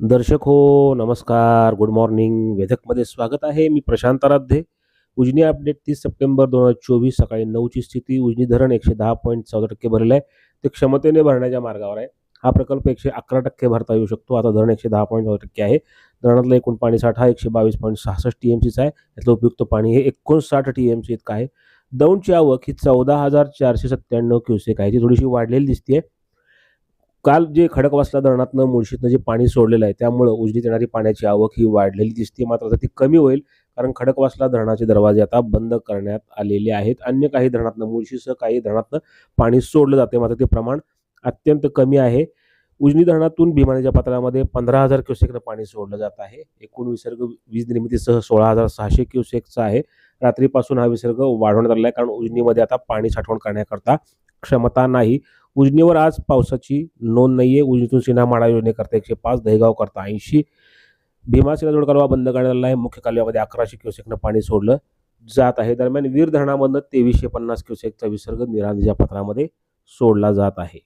दर्शक हो नमस्कार. गुड मॉर्निंग वेधकमध्ये स्वागत आहे. मी प्रशांत आराध्ये. उजनी अपडेट तीस सप्टेंबर दोन हजार चोवीस सकाळी नऊची स्थिती. उजनी धरण एकशे दहा पॉईंट चौदा टक्के भरलं आहे. ते क्षमतेने भरण्याच्या मार्गावर आहे. हा प्रकल्प एकशे अकरा टक्के भरता येऊ शकतो. आता धरण एकशे दहा पॉईंट चौदा टक्के आहे. धरणातलं एकूण पाणी साठा एकशे बावीस पॉईंट सहासष्ट टी एम सीचा आहे. यातलं उपयुक्त पाणी हे एकोणसाठ टी एम सी इतकं आहे. दौंडची आवक ही चौदा हजार चारशे सत्त्याण्णव क्युसेक आहे. ती थोडीशी वाढलेली दिसते काल जे खडकवासला धरणातनं मुळशीतनं जे पाणी सोडलेलं आहे त्यामुळं उजनीत येणारी पाण्याची आवक ही वाढलेली दिसते मात्र आता ती कमी होईल कारण खडकवासला धरणाचे दरवाजे आता बंद करण्यात आलेले आहेत. अन्य काही धरणातनं मुळशीसह काही धरणातनं पाणी सोडलं जाते मात्र ते प्रमाण अत्यंत कमी आहे. उजनी धरणातून भीमानेच्या पात्रामध्ये पंधरा हजार क्युसेकनं पाणी सोडलं जात आहे. एकूण विसर्ग वीज निर्मितीसह सोळा हजार सहाशे क्युसेकचा आहे. रात्रीपासून हा विसर्ग वाढवण्यात आलेला आहे कारण उजनीमध्ये आता पाणी साठवण करण्याकरता क्षमता नाही. उजनीवर आज पावसाची नोंद नाही आहे उजनीतून सिन्हा माडा योजनेकरता एकशे पाच दहेगाव करता ऐंशी. भीमा जोड कालवा बंद करण्यात आला आहे. मुख्य कालव्यामध्ये अकराशे क्युसेकनं पाणी सोडलं जात आहे. दरम्यान वीर धरणामधनं तेवीसशे पन्नास क्युसेकचा विसर्ग निरांदीच्या पत्रामध्ये सोडला जात आहे.